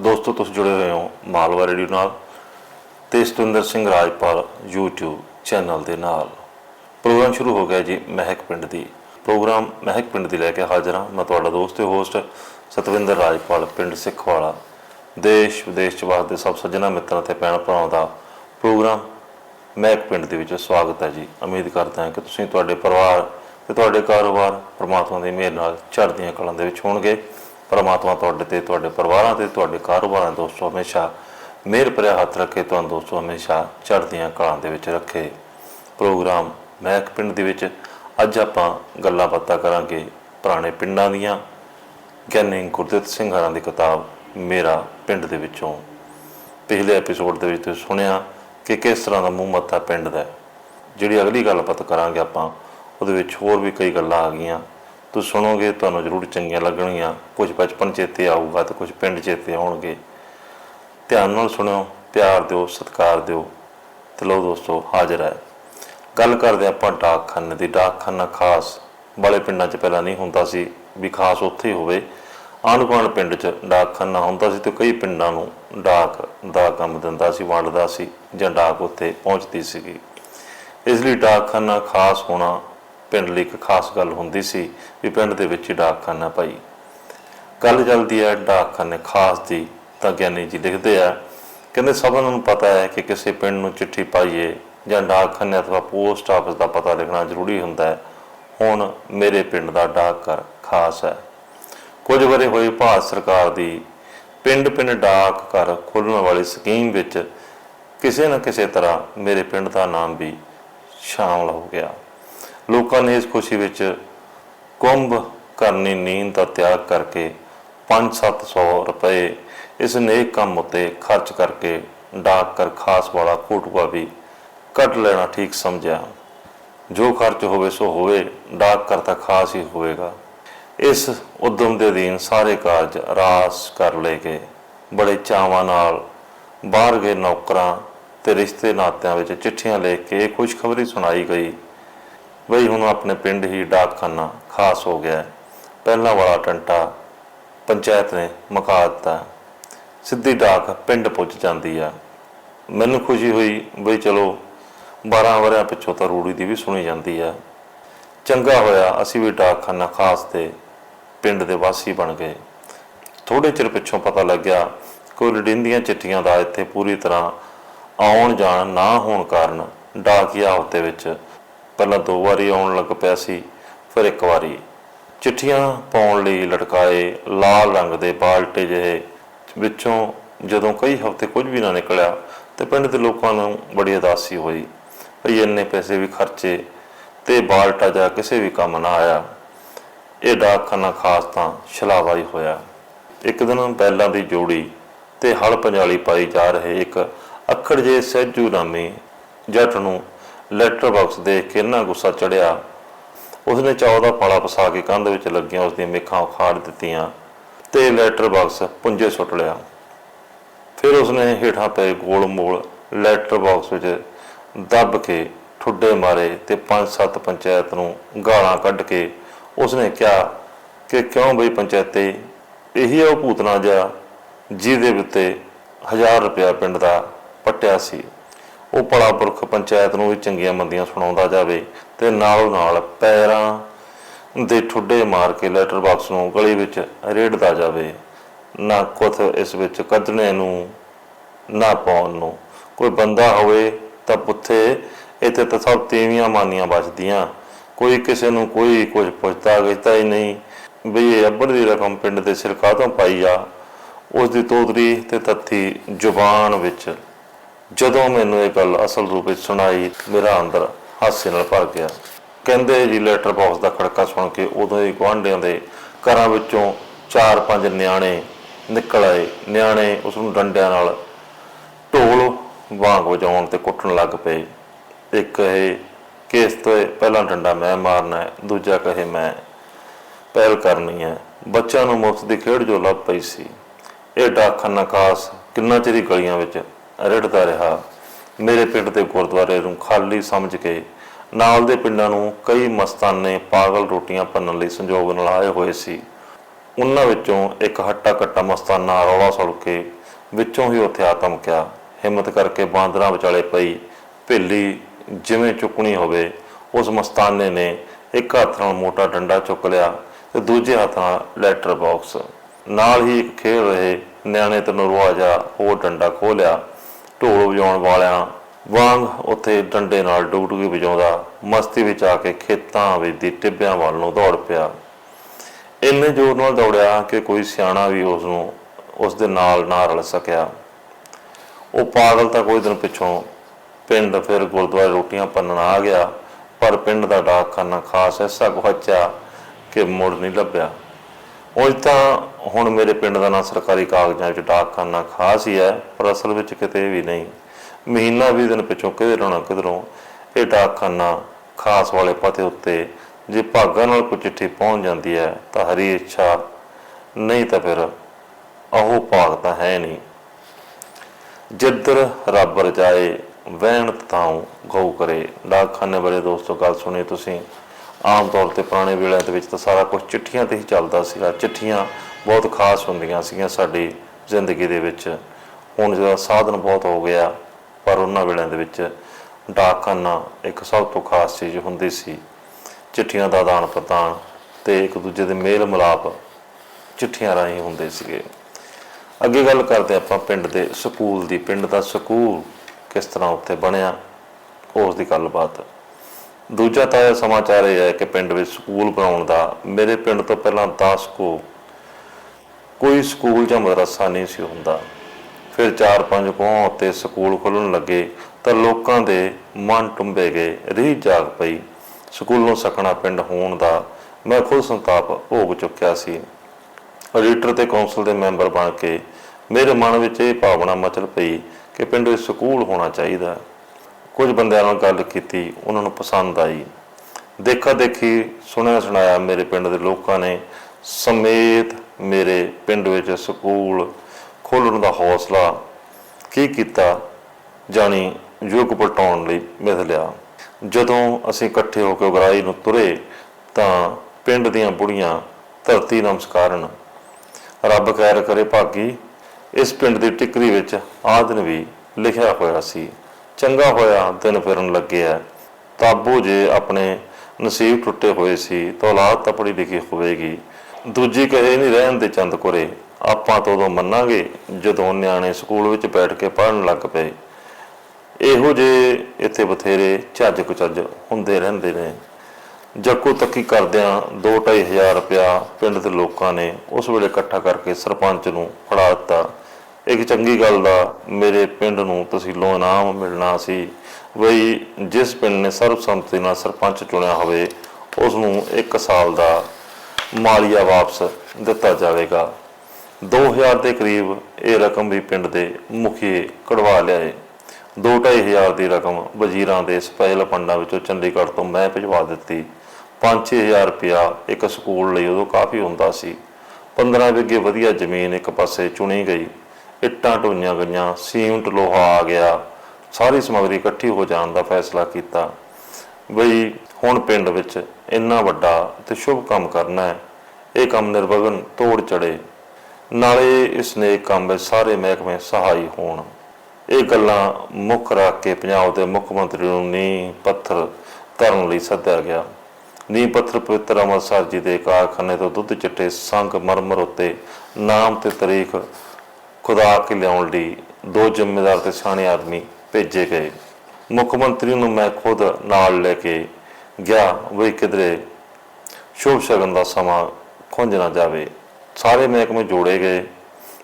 ਦੋਸਤੋ, ਤੁਸੀਂ ਜੁੜੇ ਹੋਏ ਹੋ ਮਾਲਵਾ ਰੇਡੀਓ ਨਾਲ ਤੇ ਸਤਿੰਦਰ ਸਿੰਘ ਰਾਜਪਾਲ YouTube ਚੈਨਲ ਦੇ ਨਾਲ। ਪ੍ਰੋਗਰਾਮ ਸ਼ੁਰੂ ਹੋ ਗਿਆ ਜੀ ਮਹਿਕ ਪਿੰਡ ਦੀ। ਪ੍ਰੋਗਰਾਮ ਮਹਿਕ ਪਿੰਡ ਦੀ ਲੈ ਕੇ ਹਾਜ਼ਰ ਹਾਂ। ਮੈਂ ਤੁਹਾਡਾ ਦੋਸਤ ਤੇ ਹੋਸਟ ਸਤਵਿੰਦਰ ਰਾਜਪਾਲ, ਪਿੰਡ ਸਿੱਖਵਾਲਾ ਦੇਸ਼ ਵਿਦੇਸ਼ ਚ ਵਸਦੇ ਸਭ ਸੱਜਣਾ ਮਿੱਤਰਾਂ ਤੇ ਭੈਣ ਭਰਾਵਾਂ ਦਾ ਪ੍ਰੋਗਰਾਮ ਮਹਿਕ ਪਿੰਡ ਦੇ ਵਿੱਚ ਸਵਾਗਤ ਹੈ ਜੀ। ਉਮੀਦ ਕਰਦਾ ਹਾਂ ਕਿ ਤੁਸੀਂ ਤੁਹਾਡੇ ਪਰਿਵਾਰ ਤੇ ਤੁਹਾਡੇ ਕਾਰੋਬਾਰ ਪ੍ਰਮਾਤਮਾ ਦੀ ਮਿਹਰ ਨਾਲ ਚੜ੍ਹਦੀਆਂ ਕਲਾਂ ਦੇ ਵਿੱਚ ਹੋਣਗੇ। ਪਰਮਾਤਮਾ ਤੁਹਾਡੇ ਤੇ, ਤੁਹਾਡੇ ਪਰਿਵਾਰਾਂ ਤੇ, ਤੁਹਾਡੇ ਕਾਰੋਬਾਰਾਂ ਦੋਸਤੋ ਹਮੇਸ਼ਾ ਮਿਹਰ ਭਰਿਆ ਹੱਥ ਰੱਖੇ, ਤੁਹਾਨੂੰ ਦੋਸਤੋ ਹਮੇਸ਼ਾ ਚੜ੍ਹਦੀਆਂ ਕਲਾਂ ਦੇ ਵਿੱਚ ਰੱਖੇ। ਪ੍ਰੋਗਰਾਮ ਮਹਿਕ ਪਿੰਡ ਦੇ ਵਿੱਚ ਅੱਜ ਆਪਾਂ ਗੱਲਾਂ ਬਾਤਾਂ ਕਰਾਂਗੇ ਪੁਰਾਣੇ ਪਿੰਡਾਂ ਦੀਆਂ। ਗਿਆਨੀ ਗੁਰਦਿੱਤ ਸਿੰਘ ਹਰਾਂ ਦੀ ਕਿਤਾਬ ਮੇਰਾ ਪਿੰਡ ਦੇ ਵਿੱਚੋਂ ਪਿਛਲੇ ਐਪੀਸੋਡ ਦੇ ਵਿੱਚ ਤੁਸੀਂ ਸੁਣਿਆ ਕਿ ਕਿਸ ਤਰ੍ਹਾਂ ਦਾ ਮੂੰਹ ਮੱਥਾ ਪਿੰਡ ਦਾ ਜਿਹੜੀ ਅਗਲੀ ਗੱਲਬਾਤ ਕਰਾਂਗੇ ਆਪਾਂ, ਉਹਦੇ ਵਿੱਚ ਹੋਰ ਵੀ ਕਈ ਗੱਲਾਂ ਆ ਗਈਆਂ। ਤੁਸੀਂ ਸੁਣੋਗੇ, ਤੁਹਾਨੂੰ ਜ਼ਰੂਰ ਚੰਗੀਆਂ ਲੱਗਣਗੀਆਂ। ਕੁਝ ਬਚਪਨ ਚੇਤੇ ਆਊਗਾ ਤੇ ਕੁਝ ਪਿੰਡ ਚੇਤੇ ਆਉਣਗੇ। ਧਿਆਨ ਨਾਲ ਸੁਣਿਓ, ਪਿਆਰ ਦਿਓ, ਸਤਿਕਾਰ ਦਿਓ ਤੇ ਲਓ ਦੋਸਤੋ, ਹਾਜ਼ਰ ਹੈ। ਗੱਲ ਕਰਦੇ ਆਪਾਂ ਡਾਕਖਾਨੇ ਦੀ। ਡਾਕਖਾਨਾ ਖਾਸ ਵਾਲੇ ਪਿੰਡਾਂ 'ਚ ਪਹਿਲਾਂ ਨਹੀਂ ਹੁੰਦਾ ਸੀ ਵੀ ਖਾਸ ਉੱਥੇ ਹੀ ਹੋਵੇ। ਆਂਢ ਗੁਆਂਢ ਪਿੰਡ 'ਚ ਡਾਕਖਾਨਾ ਹੁੰਦਾ ਸੀ ਤੇ ਕਈ ਪਿੰਡਾਂ ਨੂੰ ਡਾਕ ਦਾ ਕੰਮ ਦਿੰਦਾ ਸੀ, ਵੰਡਦਾ ਸੀ ਜਾਂ ਡਾਕ ਉੱਥੇ ਪਹੁੰਚਦੀ ਸੀਗੀ। ਇਸ ਲਈ ਡਾਕਖਾਨਾ ਖਾਸ ਹੋਣਾ ਪਿੰਡ ਲਈ ਇੱਕ ਖਾਸ ਗੱਲ ਹੁੰਦੀ ਸੀ ਵੀ ਪਿੰਡ ਦੇ ਵਿੱਚ ਹੀ ਡਾਕਖਾਨਾ ਭਾਈ ਗੱਲ ਚੱਲਦੀ ਹੈ ਡਾਕਖਾਨੇ ਖਾਸ ਦੀ, ਤਾਂ ਗਿਆਨੀ ਜੀ ਲਿਖਦੇ ਆ, ਕਹਿੰਦੇ ਸਭਨਾਂ ਨੂੰ ਪਤਾ ਹੈ ਕਿ ਕਿਸੇ ਪਿੰਡ ਨੂੰ ਚਿੱਠੀ ਪਾਈਏ ਜਾਂ ਡਾਕਖਾਨੇ ਅਥਵਾ ਪੋਸਟ ਆਫਿਸ ਦਾ ਪਤਾ ਲਿਖਣਾ ਜ਼ਰੂਰੀ ਹੁੰਦਾ ਹੈ, ਹੁਣ ਮੇਰੇ ਪਿੰਡ ਦਾ ਡਾਕਘਰ ਖਾਸ ਹੈ। ਕੁਝ ਵਰੇ ਹੋਏ ਭਾਰਤ ਸਰਕਾਰ ਦੀ ਪਿੰਡ ਪਿੰਡ ਡਾਕਘਰ ਖੋਲ੍ਹਣ ਵਾਲੀ ਸਕੀਮ ਵਿੱਚ ਕਿਸੇ ਨਾ ਕਿਸੇ ਤਰ੍ਹਾਂ ਮੇਰੇ ਪਿੰਡ ਦਾ ਨਾਮ ਵੀ ਸ਼ਾਮਲ ਹੋ ਗਿਆ। ਲੋਕਾਂ ਨੇ ਇਸ ਖੁਸ਼ੀ ਵਿੱਚ ਕੁੰਭ ਕਰਨੀ ਨੀਂਦ ਦਾ ਤਿਆਗ ਕਰਕੇ 5-700 ਰੁਪਏ ਇਸ ਨੇਕ ਕੰਮ ਉਤੇ ਖਰਚ ਕਰਕੇ ਡਾਕਘਰ ਖਾਸ ਵਾਲਾ ਕੋਟੂਆ ਵੀ ਕੱਢ ਲੈਣਾ ਠੀਕ ਸਮਝਿਆ। ਜੋ ਖਰਚ ਹੋਵੇ ਸੋ ਹੋਵੇ ਡਾਕਘਰ ਤਾਂ ਖਾਸ ਹੀ ਹੋਵੇਗਾ। ਇਸ ਉਦਮ ਦੇ ਅਧੀਨ ਸਾਰੇ ਕਾਰਜ ਰਾਸ ਕਰ ਲਏ ਗਏ ਬੜੇ ਚਾਵਾਂ ਨਾਲ ਬਾਹਰ ਗਏ ਨੌਕਰਾਂ ਤੇ ਰਿਸ਼ਤੇ ਨਾਤਿਆਂ ਵਿੱਚ ਚਿੱਠੀਆਂ ਲਿਖ ਕੇ ਇਹ ਖੁਸ਼ਖਬਰੀ ਸੁਣਾਈ ਗਈ। ਬਈ ਹੁਣ ਆਪਣੇ ਪਿੰਡ ਹੀ ਡਾਕਖਾਨਾ ਖਾਸ ਹੋ ਗਿਆ ਪਹਿਲਾਂ ਵਾਲਾ ਟੰਟਾ ਪੰਚਾਇਤ ਨੇ ਮਕਾ ਦਿੱਤਾ। ਸਿੱਧੀ ਡਾਕ ਪਿੰਡ ਪੁੱਜ ਜਾਂਦੀ ਆ। ਮੈਨੂੰ ਖੁਸ਼ੀ ਹੋਈ ਬਈ ਚਲੋ 12 ਵਰਿਆਂ ਪਿੱਛੋਂ ਤਾਂ ਰੂੜੀ ਦੀ ਵੀ ਸੁਣੀ ਜਾਂਦੀ ਆ। ਚੰਗਾ ਹੋਇਆ ਅਸੀਂ ਵੀ ਡਾਕਖਾਨਾ ਖਾਸ ਤੇ ਪਿੰਡ ਦੇ ਵਾਸੀ ਬਣ ਗਏ। ਥੋੜੇ ਚਿਰ ਪਿੱਛੋਂ ਪਤਾ ਲੱਗਿਆ ਕੋਈ ਲੜਿੰਦੀਆਂ ਚਿੱਠੀਆਂ ਦਾ ਇੱਥੇ ਪੂਰੀ ਤਰ੍ਹਾਂ ਆਉਣ ਜਾਣ ਨਾ ਹੋਣ ਕਾਰਨ ਡਾਕੀਆ ਹਫ਼ਤੇ ਵਿੱਚ ਪਹਿਲਾਂ ਦੋ ਵਾਰੀ ਆਉਣ ਲੱਗ ਪਿਆ ਸੀ, ਫਿਰ ਇੱਕ ਵਾਰੀ। ਚਿੱਠੀਆਂ ਪਾਉਣ ਲਈ ਲਟਕਾਏ ਲਾਲ ਰੰਗ ਦੇ ਬਾਲਟੇ ਜਿਹੇ ਵਿੱਚੋਂ ਜਦੋਂ ਕਈ ਹਫ਼ਤੇ ਕੁਝ ਵੀ ਨਾ ਨਿਕਲਿਆ, ਤੇ ਪਿੰਡ ਦੇ ਲੋਕਾਂ ਨੂੰ ਬੜੀ ਉਦਾਸੀ ਹੋਈ। ਭਈ ਇੰਨੇ ਪੈਸੇ ਵੀ ਖਰਚੇ ਤੇ ਬਾਲਟਾ ਜਾਂ ਕਿਸੇ ਵੀ ਕੰਮ ਨਾ ਆਇਆ। ਇਹ ਡਾਕਖਾਨਾ ਖਾਸ ਤਾਂ ਛਲਾਵਾ ਹੋਇਆ। ਇੱਕ ਦਿਨ ਬੈਲਾਂ ਦੀ ਜੋੜੀ ਤੇ ਹਲ ਪੰਜਾਲੀ ਪਾਈ ਜਾ ਰਹੇ ਇੱਕ ਅੱਖੜ ਜੇ ਸਹਿਜੂ ਨਾਮੀ ਜੱਟ ਨੂੰ ਲੈਟਰ ਬਾਕਸ ਦੇਖ ਕੇ ਇੰਨਾ ਗੁੱਸਾ ਚੜਿਆ। ਉਸਨੇ ਚਾਹ ਦਾ ਫਾਲਾ ਪਸਾ ਕੇ ਕੰਧ ਵਿੱਚ ਲੱਗੀਆਂ ਉਸ ਦੀਆਂ ਮੇਖਾਂ ਉਖਾੜ ਦਿੱਤੀਆਂ ਤੇ ਲੈਟਰ ਬਾਕਸ ਪੁੰਜੇ ਸੁੱਟ ਲਿਆ। ਫਿਰ ਉਸਨੇ ਹੇਠਾਂ ਪਏ ਗੋਲ ਮੋਲ ਲੈਟਰ ਬਾਕਸ ਵਿੱਚ ਦੱਬ ਕੇ ਠੁੱਡੇ ਮਾਰੇ ਤੇ ਪੰਜ ਸੱਤ ਪੰਚਾਇਤ ਨੂੰ ਗਾਲਾਂ ਕੱਢ ਕੇ ਉਸਨੇ ਕਿਹਾ ਕਿ ਕਿਉਂ ਬਈ ਪੰਚਾਇਤੇ, ਇਹੀ ਉਹ ਭੂਤਨਾ ਜਿਹਾ ਜਿਹਦੇ ਉੱਤੇ 1000 ਰੁਪਇਆ ਪਿੰਡ ਦਾ ਪੱਟਿਆ ਸੀ। ਉਹ ਭਲਾ ਪੁਰਖ ਪੰਚਾਇਤ ਨੂੰ ਵੀ ਚੰਗੀਆਂ ਮੰਦੀਆਂ ਸੁਣਾਉਂਦਾ ਜਾਵੇ ਤੇ ਨਾਲੋਂ ਨਾਲ ਪੈਰਾਂ ਦੇ ਠੁੱਡੇ ਮਾਰ ਕੇ ਲੈਟਰ ਬਾਕਸ ਨੂੰ ਗਲੀ ਵਿੱਚ ਰੇੜਦਾ ਜਾਵੇ, ਨਾ ਕੁਥ ਇਸ ਵਿੱਚ ਕੱਢਣੇ ਨੂੰ, ਨਾ ਪਾਉਣ ਨੂੰ। ਕੋਈ ਬੰਦਾ ਹੋਵੇ ਤਾਂ ਪੁੱਥੇ, ਇੱਥੇ ਤਾਂ ਸਭ ਤੀਵੀਆਂ ਮਾਨੀਆਂ ਬਚਦੀਆਂ। ਕੋਈ ਕਿਸੇ ਨੂੰ ਕੋਈ ਕੁਝ ਪੁੱਛਦਾ ਗਿੱਛਦਾ ਹੀ ਨਹੀਂ ਵੀ ਇਹ ਅੱਬੜ ਦੀ ਰਕਮ ਪਿੰਡ ਦੇ ਸਿਰਕਾ ਤੋਂ ਪਾਈ ਆ? ਉਸ ਦੀ ਤੋਦਰੀ ਤੇ ਤੱਥੀ ਜ਼ੁਬਾਨ ਵਿੱਚ ਜਦੋਂ ਮੈਨੂੰ ਇਹ ਗੱਲ ਅਸਲ ਰੂਪ ਵਿੱਚ ਸੁਣਾਈ, ਮੇਰਾ ਅੰਦਰ ਹਾਸੇ ਨਾਲ ਭਰ ਗਿਆ। ਕਹਿੰਦੇ ਜੀ ਲੈਟਰ ਬਾਕਸ ਦਾ ਖੜਕਾ ਸੁਣ ਕੇ ਉਦੋਂ ਹੀ ਗੁਆਂਢੀਆਂ ਦੇ ਘਰਾਂ ਵਿੱਚੋਂ ਚਾਰ ਪੰਜ ਨਿਆਣੇ ਨਿਕਲ ਆਏ। ਨਿਆਣੇ ਉਸ ਨੂੰ ਡੰਡਿਆਂ ਨਾਲ ਢੋਲ ਵਾਂਗ ਵਜਾਉਣ ਤੇ ਕੁੱਟਣ ਲੱਗ ਪਏ। ਇੱਕ ਇਹ ਕੇਸ ਤੋਂ ਪਹਿਲਾਂ ਡੰਡਾ ਮੈਂ ਮਾਰਨਾ ਹੈ, ਦੂਜਾ ਕਹੇ ਮੈਂ ਪਹਿਲ ਕਰਨੀ ਹੈ। ਬੱਚਿਆਂ ਨੂੰ ਮੁਫਤ ਦੀ ਖੇਡ ਜੋ ਲੱਭ ਪਈ ਸੀ। ਇਹ ਡਾਕਖਾਨਾ ਖਾਸ ਕਿੰਨਾ ਚਿਰ ਗਲੀਆਂ ਵਿੱਚ ਰਿੜਦਾ ਰਿਹਾ। ਮੇਰੇ ਪਿੰਡ ਦੇ ਗੁਰਦੁਆਰੇ ਨੂੰ ਖਾਲੀ ਸਮਝ ਕੇ ਨਾਲ ਦੇ ਪਿੰਡਾਂ ਨੂੰ ਕਈ ਮਸਤਾਨੇ ਪਾਗਲ ਰੋਟੀਆਂ ਭੰਨਣ ਲਈ ਸੰਯੋਗ ਨਾਲ ਆਏ ਹੋਏ ਸੀ। ਉਹਨਾਂ ਵਿੱਚੋਂ ਇੱਕ ਹੱਟਾ ਕੱਟਾ ਮਸਤਾਨਾ ਰੌਲਾ ਸੁਣ ਕੇ ਵਿੱਚੋਂ ਹੀ ਉੱਥੇ ਆ ਧਮਕਿਆ ਹਿੰਮਤ ਕਰਕੇ ਬਾਂਦਰਾਂ ਵਿਚਾਲੇ ਪਈ। ਭੇਲੀ ਜਿਵੇਂ ਚੁੱਕਣੀ ਹੋਵੇ, ਉਸ ਮਸਤਾਨੇ ਨੇ ਇੱਕ ਹੱਥ ਨਾਲ ਮੋਟਾ ਡੰਡਾ ਚੁੱਕ ਲਿਆ ਤੇ ਦੂਜੇ ਹੱਥ ਨਾਲ ਲੈਟਰ ਬਾਕਸ। ਨਾਲ ਹੀ ਖੇਡ ਰਹੇ ਨਿਆਣੇ ਤੇ ਨਰਵਾ ਜਾ ਹੋਰ ਡੰਡਾ ਖੋਲਿਆ ਢੋਲ ਵਜਾਉਣ ਵਾਲਿਆਂ ਵਾਂਗ ਉੱਥੇ ਡੰਡੇ ਨਾਲ ਡੁਗਡੁਗੀ ਵਜਾਉਂਦਾ, ਮਸਤੀ ਵਿੱਚ ਆ ਕੇ ਖੇਤਾਂ ਵਿੱਚ ਦੀ ਟਿੱਬਿਆਂ ਵੱਲ ਨੂੰ ਦੌੜ ਪਿਆ। ਇੰਨੇ ਜ਼ੋਰ ਨਾਲ ਦੌੜਿਆ ਕਿ ਕੋਈ ਸਿਆਣਾ ਵੀ ਉਸ ਨੂੰ ਉਸ ਦੇ ਨਾਲ ਨਾ ਰਲ ਸਕਿਆ। ਉਹ ਪਾਗਲ ਤਾਂ ਕੋਈ ਦਿਨ ਪਿੱਛੋਂ ਪਿੰਡ ਫਿਰ ਗੁਰਦੁਆਰੇ ਰੋਟੀਆਂ ਪੰਨਣ ਆ ਗਿਆ, ਪਰ ਪਿੰਡ ਦਾ ਡਾਕਖਾਨਾ ਖਾਸ ਐਸਾ ਗੁਆਚਿਆ ਕਿ ਮੁੜ ਨਹੀਂ ਲੱਭਿਆ। ਉਹ ਤਾਂ ਹੁਣ ਮੇਰੇ ਪਿੰਡ ਦਾ ਨਾਂ ਸਰਕਾਰੀ ਕਾਗਜ਼ਾਂ ਵਿੱਚ ਡਾਕਖਾਨਾ ਖਾਸ ਹੀ ਹੈ, ਪਰ ਅਸਲ ਵਿੱਚ ਕਿਤੇ ਵੀ ਨਹੀਂ। ਮਹੀਨਾ ਵੀ ਦਿਨ ਪਿੱਛੋਂ ਕਿਧਰੋਂ ਨਾ ਕਿਧਰੋਂ ਇਹ ਡਾਕਖਾਨਾ ਖਾਸ ਵਾਲੇ ਪਤੇ ਉੱਤੇ ਜੇ ਭਾਗਾਂ ਨਾਲ ਕੋਈ ਚਿੱਠੀ ਪਹੁੰਚ ਜਾਂਦੀ ਹੈ, ਤਾਂ ਹਰੀ ਇੱਛਾ ਨਹੀਂ ਤਾਂ ਫਿਰ ਉਹ ਭਾਗ ਤਾਂ ਹੈ ਨਹੀਂ। ਜਿੱਦਰ ਰੱਬ ਰਜਾਏ ਵਹਿਣ ਤਾਉ ਗਉ ਕਰੇ। ਡਾਕਖਾਨੇ ਬਾਰੇ ਦੋਸਤੋ, ਗੱਲ ਸੁਣੀ ਤੁਸੀਂ। ਆਮ ਤੌਰ ਤੇ ਪੁਰਾਣੇ ਵੇਲਿਆਂ ਦੇ ਵਿੱਚ ਤਾਂ ਸਾਰਾ ਕੁਝ ਚਿੱਠੀਆਂ ਤੇ ਹੀ ਚੱਲਦਾ ਸੀਗਾ। ਚਿੱਠੀਆਂ ਬਹੁਤ ਖਾਸ ਹੁੰਦੀਆਂ ਸੀਗੀਆਂ ਸਾਡੀ ਜ਼ਿੰਦਗੀ ਦੇ ਵਿੱਚ। ਹੁਣ ਜਿਹੜਾ ਸਾਧਨ ਬਹੁਤ ਹੋ ਗਿਆ, ਪਰ ਉਹਨਾਂ ਵੇਲਿਆਂ ਦੇ ਵਿੱਚ ਡਾਕਖਾਨਾ ਇੱਕ ਸਭ ਤੋਂ ਖਾਸ ਚੀਜ਼ ਹੁੰਦੀ ਸੀ। ਚਿੱਠੀਆਂ ਦਾ ਆਦਾਨ ਪ੍ਰਦਾਨ ਤੇ ਇੱਕ ਦੂਜੇ ਦੇ ਮੇਲ ਮਿਲਾਪ ਚਿੱਠੀਆਂ ਰਾਹੀਂ ਹੁੰਦੇ ਸੀਗੇ। ਅੱਗੇ ਗੱਲ ਕਰਦੇ ਆਪਾਂ ਪਿੰਡ ਦੇ ਸਕੂਲ ਦੀ। ਪਿੰਡ ਦਾ ਸਕੂਲ ਕਿਸ ਤਰ੍ਹਾਂ ਉੱਥੇ ਬਣਿਆ, ਉਸ ਦੀ ਗੱਲਬਾਤ। ਦੂਜਾ ਤਾਜ਼ਾ ਸਮਾਚਾਰ ਇਹ ਹੈ ਕਿ ਪਿੰਡ ਵਿੱਚ ਸਕੂਲ ਬਣਾਉਣ ਦਾ, ਮੇਰੇ ਪਿੰਡ ਤੋਂ ਪਹਿਲਾਂ 10 ਕੋ ਕੋਈ ਸਕੂਲ ਜਾਂ ਮਦਰਸਾ ਨਹੀਂ ਸੀ ਹੁੰਦਾ। ਫਿਰ 4-5 ਕੋਹਾਂ ਉੱਤੇ ਸਕੂਲ ਖੁੱਲਣ ਲੱਗੇ ਤਾਂ ਲੋਕਾਂ ਦੇ ਮਨ ਟੁੰਬੇ ਗਏ, ਰੀਝ ਜਾਗ ਪਈ। ਸਕੂਲੋਂ ਸਕਣਾ ਪਿੰਡ ਹੋਣ ਦਾ ਮੈਂ ਖੁਦ ਸੰਤਾਪ ਭੋਗ ਚੁੱਕਿਆ ਸੀ। ਐਡੀਟਰ ਤੇ ਕੌਂਸਲ ਦੇ ਮੈਂਬਰ ਬਣ ਕੇ ਮੇਰੇ ਮਨ ਵਿੱਚ ਇਹ ਭਾਵਨਾ ਮਚਲ ਪਈ ਕਿ ਪਿੰਡ ਵਿੱਚ ਸਕੂਲ ਹੋਣਾ ਚਾਹੀਦਾ। ਕੁਝ ਬੰਦਿਆਂ ਨਾਲ ਗੱਲ ਕੀਤੀ, ਉਹਨਾਂ ਨੂੰ ਪਸੰਦ ਆਈ। ਦੇਖਾ ਦੇਖੀ ਸੁਣਿਆ ਸੁਣਾਇਆ ਮੇਰੇ ਪਿੰਡ ਦੇ ਲੋਕਾਂ ਨੇ ਸਮੇਤ ਮੇਰੇ ਪਿੰਡ ਵਿੱਚ ਸਕੂਲ ਖੋਲ੍ਹਣ ਦਾ ਹੌਸਲਾ ਕੀ ਕੀਤਾ ਜਾਣੀ ਯੁੱਗ ਪਲਟਾਉਣ ਲਈ ਮਿਥ ਲਿਆ। ਜਦੋਂ ਅਸੀਂ ਇਕੱਠੇ ਹੋ ਕੇ ਉਗਰਾਈ ਨੂੰ ਤੁਰੇ ਤਾਂ ਪਿੰਡ ਦੀਆਂ ਬੁੜੀਆਂ ਧਰਤੀ ਨਮਸਕਾਰਨ, ਰੱਬ ਖੈਰ ਕਰੇ ਭਾਗੀ। ਇਸ ਪਿੰਡ ਦੀ ਟਿਕਰੀ ਵਿੱਚ ਆਹ ਦਿਨ ਵੀ ਲਿਖਿਆ ਹੋਇਆ ਸੀ। ਚੰਗਾ ਹੋਇਆ, ਦਿਨ ਫਿਰਨ ਲੱਗਿਆ ਤਾਬੂ ਜੇ ਆਪਣੇ ਨਸੀਬ ਟੁੱਟੇ ਹੋਏ ਸੀ, ਤਾਂ ਔਲਾਦ ਤਾਂ ਪੜ੍ਹੀ ਲਿਖੀ ਹੋਵੇਗੀ। ਦੂਜੀ ਕਹੇ ਨਹੀਂ ਰਹਿਣ ਦੇ ਚੰਦ ਕੋਰੇ, ਆਪਾਂ ਤਾਂ ਉਦੋਂ ਮੰਨਾਂਗੇ ਜਦੋਂ ਨਿਆਣੇ ਸਕੂਲ ਵਿੱਚ ਬੈਠ ਕੇ ਪੜ੍ਹਨ ਲੱਗ ਪਏ। ਇਹੋ ਜੇ ਇੱਥੇ ਬਥੇਰੇ ਝੱਜ ਕੁਚੱਜ ਹੁੰਦੇ ਰਹਿੰਦੇ ਨੇ। ਜੱਕੋ ਤੱਕੀ ਕਰਦਿਆਂ 2-2500 ਰੁਪਇਆ ਪਿੰਡ ਦੇ ਲੋਕਾਂ ਨੇ ਉਸ ਵੇਲੇ ਇਕੱਠਾ ਕਰਕੇ ਸਰਪੰਚ ਨੂੰ ਫੜਾ ਦਿੱਤਾ। ਇੱਕ ਚੰਗੀ ਗੱਲ ਦਾ ਮੇਰੇ ਪਿੰਡ ਨੂੰ ਤਹਿਸੀਲੋਂ ਇਨਾਮ ਮਿਲਣਾ ਸੀ। ਬਈ ਜਿਸ ਪਿੰਡ ਨੇ ਸਰਬਸੰਮਤੀ ਨਾਲ ਸਰਪੰਚ ਚੁਣਿਆ ਹੋਵੇ, ਉਸ ਨੂੰ 1 ਸਾਲ ਦਾ ਮਾਲੀਆ ਵਾਪਸ ਦਿੱਤਾ ਜਾਵੇਗਾ। 2000 ਦੇ ਕਰੀਬ ਇਹ ਰਕਮ ਵੀ ਪਿੰਡ ਦੇ ਮੁਖੀ ਕਢਵਾ ਲਿਆਏ। 2-2500 ਦੀ ਰਕਮ ਵਜ਼ੀਰਾਂ ਦੇ ਸਪੈਸ਼ਲ ਫੰਡਾਂ ਵਿੱਚੋਂ ਚੰਡੀਗੜ੍ਹ ਤੋਂ ਮੈਂ ਭਿਜਵਾ ਦਿੱਤੀ। 5-6000 ਰੁਪਇਆ ਇੱਕ ਸਕੂਲ ਲਈ ਉਦੋਂ ਕਾਫੀ ਹੁੰਦਾ ਸੀ। 15 ਵਿਗੇ ਵਧੀਆ ਜ਼ਮੀਨ ਇੱਕ ਪਾਸੇ ਚੁਣੀ ਗਈ। ਇੱਟਾਂ ਢੋਈਆਂ ਗਈਆਂ ਸੀਮਟ ਲੋਹਾ ਆ ਗਿਆ, ਸਾਰੀ ਸਮੱਗਰੀ ਇਕੱਠੀ ਹੋ ਜਾਣ ਦਾ ਫੈਸਲਾ ਕੀਤਾ। ਬਈ ਹੁਣ ਪਿੰਡ ਵਿੱਚ ਇੰਨਾ ਵੱਡਾ ਤੇ ਸ਼ੁਭ ਕੰਮ ਕਰਨਾ ਹੈ, ਇਹ ਕੰਮ ਨਿਰਵਗਨ ਤੋੜ ਚੜੇ ਨਾਲੇ ਇਸ ਨੇਕ ਕੰਮ ਵਿੱਚ ਸਾਰੇ ਮਹਿਕਮੇ ਸਹਾਈ ਹੋਣ। ਇਹ ਗੱਲਾਂ ਮੁੱਖ ਰੱਖ ਕੇ ਪੰਜਾਬ ਦੇ ਮੁੱਖ ਮੰਤਰੀ ਨੂੰ ਨੀਂਹ ਪੱਥਰ ਧਰਨ ਲਈ ਸੱਦਿਆ ਗਿਆ। ਨੀਂਹ ਪੱਥਰ ਪਵਿੱਤਰ ਅੰਮ੍ਰਿਤਸਰ ਜੀ ਦੇ ਕਾਰਖਾਨੇ ਤੋਂ ਦੁੱਧ ਚਿੱਟੇ ਸੰਗ ਮਰਮਰ ਉੱਤੇ ਨਾਮ ਤੇ ਤਾਰੀਖ ਖੁਦਾ ਕੇ ਲਿਆਉਣ ਲਈ ਦੋ ਜ਼ਿੰਮੇਦਾਰ ਤੇ ਸਿਆਣੇ ਆਦਮੀ ਭੇਜੇ ਗਏ। ਮੁੱਖ ਮੰਤਰੀ ਨੂੰ ਮੈਂ ਖੁਦ ਨਾਲ ਲੈ ਕੇ ਗਿਆ। ਵੀ ਕਿਧਰੇ ਸ਼ੁਭ ਸ਼ਗਨ ਦਾ ਸਮਾਂ ਖੁੰਝ ਨਾ ਜਾਵੇ। ਸਾਰੇ ਮਹਿਕਮੇ ਜੋੜੇ ਗਏ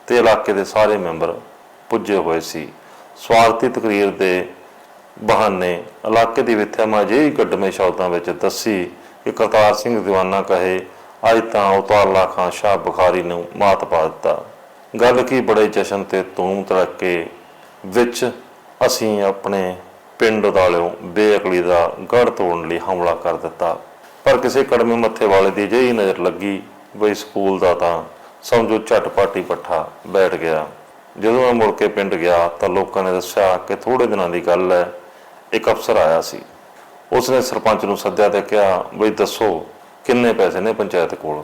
ਤੇ ਇਲਾਕੇ ਦੇ ਸਾਰੇ ਮੈਂਬਰ ਪੁੱਜੇ ਹੋਏ ਸੀ। ਸਵਾਗਤੀ ਤਕਰੀਰ ਦੇ ਬਹਾਨੇ ਇਲਾਕੇ ਦੀ ਵਿਥਿਆ ਮੈਂ ਅਜਿਹੀ ਕੱਢਵੇਂ ਸ਼ਬਦਾਂ ਵਿੱਚ ਦੱਸੀ ਕਿ ਕਰਤਾਰ ਸਿੰਘ ਦੀਵਾਨਾ ਕਹੇ, ਅੱਜ ਤਾਂ ਉਤਾਰਲਾ ਖਾਂ ਸ਼ਾਹ ਬੁਖਾਰੀ ਨੂੰ ਮਾਤ ਪਾ ਦਿੱਤਾ। ਗੱਲ ਕੀ ਬੜੇ ਜਸ਼ਨ ਤੇ ਧੂਮ ਧੜਕੇ ਵਿੱਚ ਅਸੀਂ ਆਪਣੇ ਪਿੰਡ ਵਾਲਿਓ ਬੇਅਕਲੀ ਦਾ ਗੜ ਤੋੜਨ ਲਈ ਹਮਲਾ ਕਰ ਦਿੱਤਾ। ਪਰ ਕਿਸੇ ਕੜਮੇ ਮੱਥੇ ਵਾਲੇ ਦੀ ਜਿਹੀ ਨਜ਼ਰ ਲੱਗੀ, ਬਈ ਸਕੂਲ ਦਾ ਤਾਂ ਸਮਝੋ ਝਟਪਟ ਹੀ ਪੱਠਾ ਬੈਠ ਗਿਆ। ਜਦੋਂ ਮੈਂ ਮੁੜ ਕੇ ਪਿੰਡ ਗਿਆ ਤਾਂ ਲੋਕਾਂ ਨੇ ਦੱਸਿਆ ਕਿ ਥੋੜੇ ਦਿਨਾਂ ਦੀ ਗੱਲ ਹੈ, ਇੱਕ ਅਫਸਰ ਆਇਆ ਸੀ। ਉਸਨੇ ਸਰਪੰਚ ਨੂੰ ਸੱਦਿਆ ਤੇ ਕਿਹਾ, ਬਈ ਦੱਸੋ ਕਿੰਨੇ ਪੈਸੇ ਨੇ ਪੰਚਾਇਤ ਕੋਲ?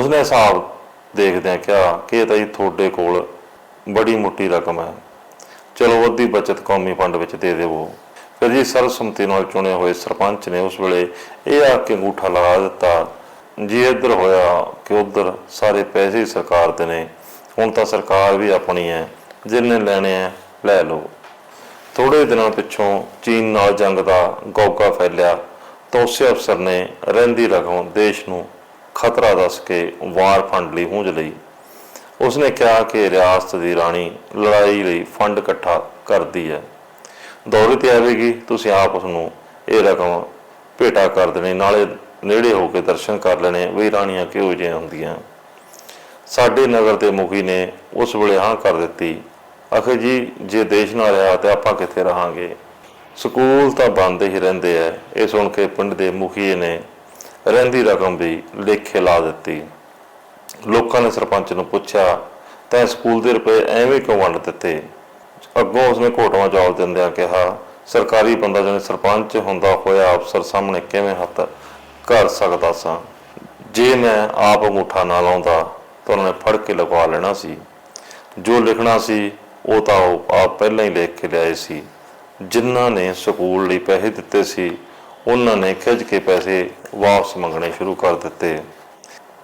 ਉਸਨੇ ਹਿਸਾਬ ਦੇਖਦਿਆਂ ਕਿਹਾ ਕਿ ਇਹ ਤਾਂ ਜੀ ਤੁਹਾਡੇ ਕੋਲ ਬੜੀ ਮੋਟੀ ਰਕਮ ਹੈ। ਚਲੋ, ਅੱਧੀ ਬਚਤ ਕੌਮੀ ਫੰਡ ਵਿੱਚ ਦੇ ਦੇਵੋ। ਫਿਰ ਜੀ ਸਰਬਸੰਮਤੀ ਨਾਲ ਚੁਣੇ ਹੋਏ ਸਰਪੰਚ ਨੇ ਉਸ ਵੇਲੇ ਇਹ ਆ ਕੇ ਅੰਗੂਠਾ ਲਗਾ ਦਿੱਤਾ। ਜੀ ਇੱਧਰ ਹੋਇਆ ਕਿ ਉੱਧਰ ਸਾਰੇ ਪੈਸੇ ਹੀ ਸਰਕਾਰ ਦੇ ਨੇ। ਹੁਣ ਤਾਂ ਸਰਕਾਰ ਵੀ ਆਪਣੀ ਹੈ। ਜਿੰਨੇ ਲੈਣੇ ਆ, ਲੈ ਲਓ। ਥੋੜੇ ਦਿਨਾਂ ਪਿੱਛੋਂ ਚੀਨ ਨਾਲ ਜੰਗ ਦਾ ਗੌਗਾ ਫੈਲਿਆ। ਤਾਂ ਉਸੇ ਅਫਸਰ ਨੇ ਰਹਿੰਦੀ ਰਕਮ ਦੇਸ਼ ਨੂੰ ਖਤਰਾ ਦੱਸ ਕੇ ਵਾਰ ਫੰਡ ਲਈ ਹੂੰਝ ਲਈ। ਉਸਨੇ ਕਿਹਾ ਕਿ ਰਿਆਸਤ ਦੀ ਰਾਣੀ ਲੜਾਈ ਲਈ ਫੰਡ ਇਕੱਠਾ ਕਰਦੀ ਹੈ। ਦੌਰੇ ਤੇ ਆਵੇਗੀ, ਤੁਸੀਂ ਆਪ ਉਸ ਨੂੰ ਇਹ ਰਕਮ ਭੇਟਾ ਕਰ ਦੇਣੀ, ਨਾਲੇ ਨੇੜੇ ਹੋ ਕੇ ਦਰਸ਼ਨ ਕਰ ਲੈਣੇ ਵੀ ਰਾਣੀਆਂ ਕਿਹੋ ਜਿਹੀਆਂ ਹੁੰਦੀਆਂ। ਸਾਡੇ ਨਗਰ ਦੇ ਮੁਖੀ ਨੇ ਉਸ ਵੇਲੇ ਹਾਂ ਕਰ ਦਿੱਤੀ। ਆਖੇ ਜੀ, ਜੇ ਦੇਸ਼ ਨਾਲ ਰਿਹਾ ਤੇ ਆਪਾਂ ਕਿੱਥੇ ਰਹਾਂਗੇ? ਸਕੂਲ ਤਾਂ ਬੰਦ ਹੀ ਰਹਿੰਦੇ ਐ ਇਹ ਸੁਣ ਕੇ ਪਿੰਡ ਦੇ ਮੁਖੀ ਨੇ ਰਹਿੰਦੀ ਰਕਮ ਵੀ ਲੇਖੇ ਲਾ ਦਿੱਤੀ। ਲੋਕਾਂ ਨੇ ਸਰਪੰਚ ਨੂੰ ਪੁੱਛਿਆ, ਤੈਂ ਸਕੂਲ ਦੇ ਰੁਪਏ ਐਵੇਂ ਕਿਉਂ ਵੰਡ ਦਿੱਤੇ? ਅੱਗੋਂ ਉਸਨੇ ਘੋਟਵਾ ਜਵਾਬ ਦਿੰਦਿਆਂ ਕਿਹਾ, ਸਰਕਾਰੀ ਬੰਦਾ ਜਿਹਨੇ ਸਰਪੰਚ ਹੁੰਦਾ ਹੋਇਆ ਅਫਸਰ ਸਾਹਮਣੇ ਕਿਵੇਂ ਹੱਥ ਕਰ ਸਕਦਾ ਸਾਂ? ਜੇ ਮੈਂ ਆਪ ਅੰਗੂਠਾ ਨਾ ਲਾਉਂਦਾ ਤਾਂ ਉਹਨਾਂ ਨੇ ਫੜ ਕੇ ਲਗਵਾ ਲੈਣਾ ਸੀ। ਜੋ ਲਿਖਣਾ ਸੀ, ਉਹ ਤਾਂ ਉਹ ਆਪ ਪਹਿਲਾਂ ਹੀ ਲਿਖ ਕੇ ਲਿਆਏ ਸੀ। ਜਿਨ੍ਹਾਂ ਨੇ ਸਕੂਲ ਲਈ ਪੈਸੇ ਦਿੱਤੇ ਸੀ ਉਹਨਾਂ ਨੇ ਖਿੱਚ ਕੇ ਪੈਸੇ ਵਾਪਸ ਮੰਗਣੇ ਸ਼ੁਰੂ ਕਰ ਦਿੱਤੇ।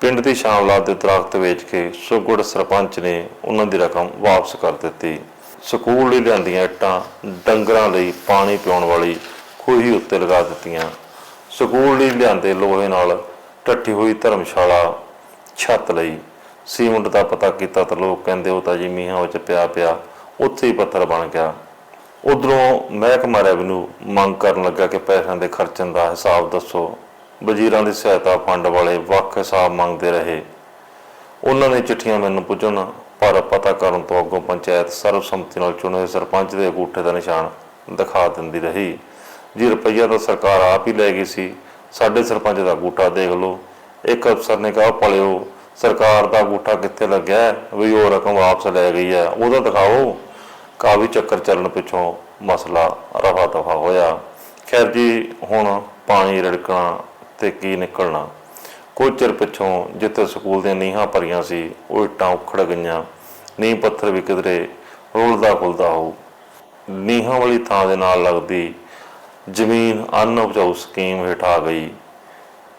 ਪਿੰਡ ਦੀ ਸ਼ਾਮਲਾਤ ਦੇ ਦਰਖਤ ਵੇਚ ਕੇ ਸੁਗੜ ਸਰਪੰਚ ਨੇ ਉਹਨਾਂ ਦੀ ਰਕਮ ਵਾਪਸ ਕਰ ਦਿੱਤੀ। ਸਕੂਲ ਲਈ ਲਿਆਂਦੀਆਂ ਇੱਟਾਂ, ਡੰਗਰਾਂ ਲਈ ਪਾਣੀ ਪਿਉਣ ਵਾਲੀ ਖੂਹੀ ਉੱਤੇ ਲਗਾ ਦਿੱਤੀਆਂ। ਸਕੂਲ ਲਈ ਲਿਆਂਦੇ ਲੋਹੇ ਨਾਲ ਟੱਟੀ ਹੋਈ ਧਰਮਸ਼ਾਲਾ ਛੱਤ ਲਈ। ਸੀਮਿੰਟ ਦਾ ਪਤਾ ਕੀਤਾ ਤਾਂ ਲੋਕ ਕਹਿੰਦੇ, ਉਹ ਤਾਂ ਜੀ ਮੀਂਹਾਂ ਵਿੱਚ ਪਿਆ ਪਿਆ ਉੱਥੇ ਹੀ ਪੱਥਰ ਬਣ ਗਿਆ। ਉਧਰੋਂ ਮਹਿਕਮਾ ਰੈਵਨਿਊ ਮੰਗ ਕਰਨ ਲੱਗਾ ਕਿ ਪੈਸਿਆਂ ਦੇ ਖਰਚਣ ਦਾ ਹਿਸਾਬ ਦੱਸੋ। ਵਜ਼ੀਰਾਂ ਦੀ ਸਹਾਇਤਾ ਫੰਡ ਵਾਲੇ ਵੱਖ ਹਿਸਾਬ ਮੰਗਦੇ ਰਹੇ। ਉਹਨਾਂ ਨੇ ਚਿੱਠੀਆਂ ਮੈਨੂੰ ਪੁੱਜਣ, ਪਰ ਪਤਾ ਕਰਨ ਤੋਂ ਅੱਗੋਂ ਪੰਚਾਇਤ ਸਰਬਸੰਮਤੀ ਨਾਲ ਚੁਣੇ ਹੋਏ ਸਰਪੰਚ ਦੇ ਅੰਗੂਠੇ ਦਾ ਨਿਸ਼ਾਨ ਦਿਖਾ ਦਿੰਦੀ ਰਹੀ। ਜੀ, ਰੁਪਈਆ ਤਾਂ ਸਰਕਾਰ ਆਪ ਹੀ ਲੈ ਗਈ ਸੀ। ਸਾਡੇ ਸਰਪੰਚ ਦਾ ਅੰਗੂਠਾ ਦੇਖ ਲਓ। ਇੱਕ ਅਫਸਰ ਨੇ ਕਿਹਾ ਪਲਿਓ ਸਰਕਾਰ ਦਾ ਅੰਗੂਠਾ ਕਿੱਥੇ ਲੱਗਿਆ? ਵੀ ਉਹ ਰਕਮ ਵਾਪਸ ਲੈ ਗਈ ਹੈ। ਉਹਦਾ ਦਿਖਾਓ। ਕਾਫੀ ਚੱਕਰ ਚੱਲਣ ਪਿੱਛੋਂ ਮਸਲਾ ਰਫਾ ਦਫਾ ਹੋਇਆ। ਖੈਰ ਜੀ, ਹੁਣ ਪਾਣੀ ਰੜਕਣਾ ਤੇ ਕੀ ਨਿਕਲਣਾ? ਕੁਝ ਚਿਰ ਪਿੱਛੋਂ ਜਿੱਥੇ ਸਕੂਲ ਦੀਆਂ ਨੀਹਾਂ ਭਰੀਆਂ ਸੀ ਉਹ ਇੱਟਾਂ ਉਖੜ ਗਈਆਂ। ਨੀਂਹ ਪੱਥਰ ਵੀ ਕਿਧਰੇ ਰੁਲਦਾ ਖੁਲਦਾ ਹੋ ਨੀਹਾਂ ਵਾਲੀ ਥਾਂ ਦੇ ਨਾਲ ਲੱਗਦੀ ਜ਼ਮੀਨ ਅੰਨ ਉਪਜਾਊ ਸਕੀਮ ਹੇਠ ਆ ਗਈ।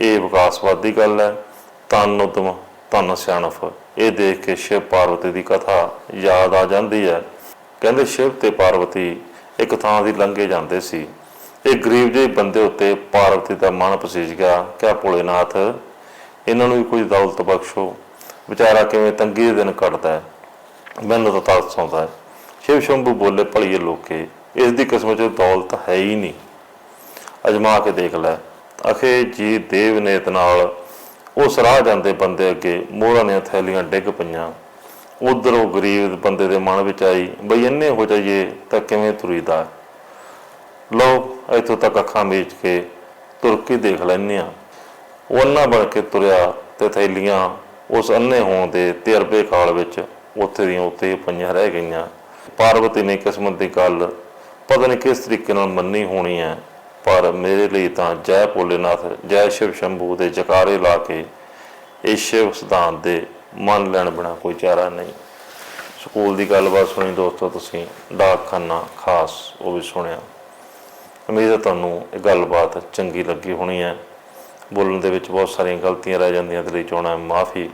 ਇਹ ਵਿਕਾਸਵਾਦੀ ਗੱਲ ਹੈ। ਤਨ ਉਦਮ ਤਨ ਸਿਆਣਫ ਇਹ ਦੇਖ ਕੇ ਸ਼ਿਵ ਪਾਰਵਤੀ ਦੀ ਕਥਾ ਯਾਦ ਆ ਜਾਂਦੀ ਹੈ। ਕਹਿੰਦੇ ਸ਼ਿਵ ਤੇ ਪਾਰਵਤੀ ਇੱਕ ਥਾਂ ਦੀ ਲੰਘੇ ਜਾਂਦੇ ਸੀ। ਇਹ ਗਰੀਬ ਜਿਹੇ ਬੰਦੇ ਉੱਤੇ ਪਾਰਵਤੀ ਦਾ ਮਨ ਪਸੀਜ ਗਿਆ। ਕਿਆ ਭੋਲੇਨਾਥ, ਇਹਨਾਂ ਨੂੰ ਵੀ ਕੋਈ ਦੌਲਤ ਬਖਸ਼ੋ। ਵਿਚਾਰਾ ਕਿਵੇਂ ਤੰਗੀ ਦੇ ਦਿਨ ਕੱਟਦਾ ਹੈ। ਮੈਨੂੰ ਤਾਂ ਤਰਸ ਆਉਂਦਾ ਹੈ। ਸ਼ਿਵ ਸ਼ੰਭੂ ਬੋਲੇ, ਭਲੀਏ ਲੋਕੇ, ਇਸ ਦੀ ਕਿਸਮਤ 'ਚ ਦੌਲਤ ਹੈ ਹੀ ਨਹੀਂ। ਅਜਮਾ ਕੇ ਦੇਖ ਲੈ। ਅਖੇ ਜੀ ਦੇਵ ਨੇਤ ਨਾਲ ਉਸ ਰਾਹ ਜਾਂਦੇ ਬੰਦੇ ਅੱਗੇ ਮੋਹਰਾਂ ਦੀਆਂ ਥੈਲੀਆਂ ਡਿੱਗ ਪਈਆਂ। ਉਧਰ ਉਹ ਗਰੀਬ ਬੰਦੇ ਦੇ ਮਨ ਵਿੱਚ ਆਈ, ਬਈ ਇੰਨੇ ਹੋ ਜਾਈਏ ਤਾਂ ਕਿਵੇਂ ਤੁਰੀਦਾ? ਲਓ, ਇੱਥੋਂ ਤੱਕ ਅੱਖਾਂ ਮੀਚ ਕੇ ਤੁਰ ਕੇ ਦੇਖ ਲੈਂਦੇ ਆ ਉਹ ਅੰਨਾ ਬਣ ਕੇ ਤੁਰਿਆ ਤੇ ਥੈਲੀਆਂ ਉਸ ਅੰਨੇ ਹੋਣ ਦੇ ਤਜਰਬੇ ਕਾਲ ਵਿੱਚ ਉੱਥੇ ਦੀਆਂ ਉੱਥੇ ਪਈਆਂ ਰਹਿ ਗਈਆਂ। ਪਾਰਵਤੀ ਨੇ ਕਿਸਮਤ ਦੀ ਗੱਲ ਪਤਾ ਨਹੀਂ ਕਿਸ ਤਰੀਕੇ ਨਾਲ ਮੰਨੀ ਹੋਣੀ ਹੈ, ਪਰ ਮੇਰੇ ਲਈ ਤਾਂ ਜੈ ਭੋਲੇਨਾਥ, ਜੈ ਸ਼ਿਵ ਸ਼ੰਭੂ ਦੇ ਜਕਾਰੇ ਲਾ ਕੇ ਇਹ ਸ਼ਿਵ ਸਿਧਾਂਤ ਦੇ ਮੰਨ ਲੈਣ ਬਿਨਾ ਕੋਈ ਚਾਰਾ ਨਹੀਂ। ਸਕੂਲ ਦੀ ਗੱਲਬਾਤ ਸੁਣੀ ਦੋਸਤੋ ਤੁਸੀਂ, ਡਾਕਖਾਨਾ ਖਾਸ, ਉਹ ਵੀ ਸੁਣਿਆ। ਉਮੀਦ ਹੈ ਤੁਹਾਨੂੰ ਇਹ ਗੱਲਬਾਤ ਚੰਗੀ ਲੱਗੀ ਹੋਣੀ ਹੈ। ਬੋਲਣ ਦੇ ਵਿੱਚ ਬਹੁਤ ਸਾਰੀਆਂ ਗਲਤੀਆਂ ਰਹਿ ਜਾਂਦੀਆਂ ਤੇ ਲਈ ਚਾਹਣਾ ਮਾਫੀ।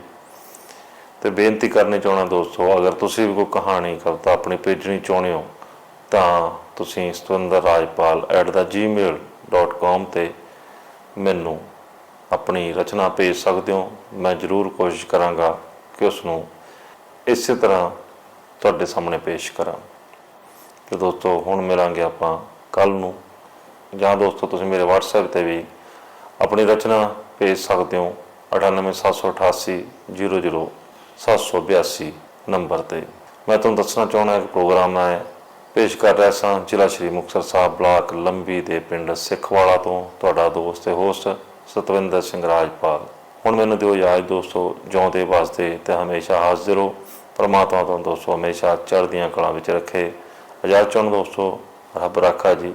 ਤੇ ਬੇਨਤੀ ਕਰਨੀ ਚਾਹਣਾ ਦੋਸਤੋ, ਅਗਰ ਤੁਸੀਂ ਵੀ ਕੋਈ ਕਹਾਣੀ, ਕਵਿਤਾ ਆਪਣੀ ਭੇਜਣੀ ਚਾਹੁੰਦੇ ਹੋ, ਤਾਂ ਤੁਸੀਂ stundarrajpal@gmail.com ਤੇ ਮੈਨੂੰ ਆਪਣੀ ਰਚਨਾ ਭੇਜ ਸਕਦੇ ਹੋ। ਮੈਂ ਜ਼ਰੂਰ ਕੋਸ਼ਿਸ਼ ਕਰਾਂਗਾ ਕਿ ਉਸ ਨੂੰ ਇਸੇ ਤਰ੍ਹਾਂ ਤੁਹਾਡੇ ਸਾਹਮਣੇ ਪੇਸ਼ ਕਰਾਂ। ਤੇ ਦੋਸਤੋ, ਹੁਣ ਮਿਲਾਂਗੇ ਆਪਾਂ ਕੱਲ ਨੂੰ। ਜਾਂ ਦੋਸਤੋ, ਤੁਸੀਂ ਮੇਰੇ WhatsApp ਤੇ ਵੀ ਆਪਣੀ ਰਚਨਾ ਭੇਜ ਸਕਦੇ ਹੋ। 98788 00782 ਨੰਬਰ ਤੇ। ਮੈਂ ਤੁਹਾਨੂੰ ਦੱਸਣਾ ਚਾਹੁੰਦਾ ਕਿ ਪ੍ਰੋਗਰਾਮ ਹੈ ਪੇਸ਼ ਕਰ ਰਿਹਾ ਸਾਂ। ਜ਼ਿਲ੍ਹਾ ਸ਼੍ਰੀ ਮੁਕਤਸਰ ਸਾਹਿਬ ਬਲਾਕ ਲੰਬੀ ਦੇ ਪਿੰਡ ਸਿੱਖਵਾਲਾ ਤੋਂ। ਤੁਹਾਡਾ ਦੋਸਤ ਤੇ ਹੋਸਟ ਸਤਵਿੰਦਰ ਸਿੰਘ ਰਾਜਪਾਲ। ਹੁਣ ਮੈਨੂੰ ਦਿਓ ਯਾਦ ਦੋਸਤੋ, ਜਿਉਂਦੇ ਵਾਸਤੇ ਤੇ ਹਮੇਸ਼ਾ ਹਾਜ਼ਰ ਹੋ ਪਰਮਾਤਮਾ ਤੋਂ ਦੋਸਤੋ ਹਮੇਸ਼ਾ ਚੜ੍ਹਦੀਆਂ ਕਲਾਂ ਵਿੱਚ ਰੱਖੇ। ਆਜ਼ਾਦ ਚੁਣ ਦੋਸਤੋ, ਰੱਬ ਰਾਖਾ ਜੀ।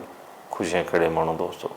ਖੁਸ਼ੀਆਂ ਖੜੇ ਮਾਣੋ ਦੋਸਤੋ।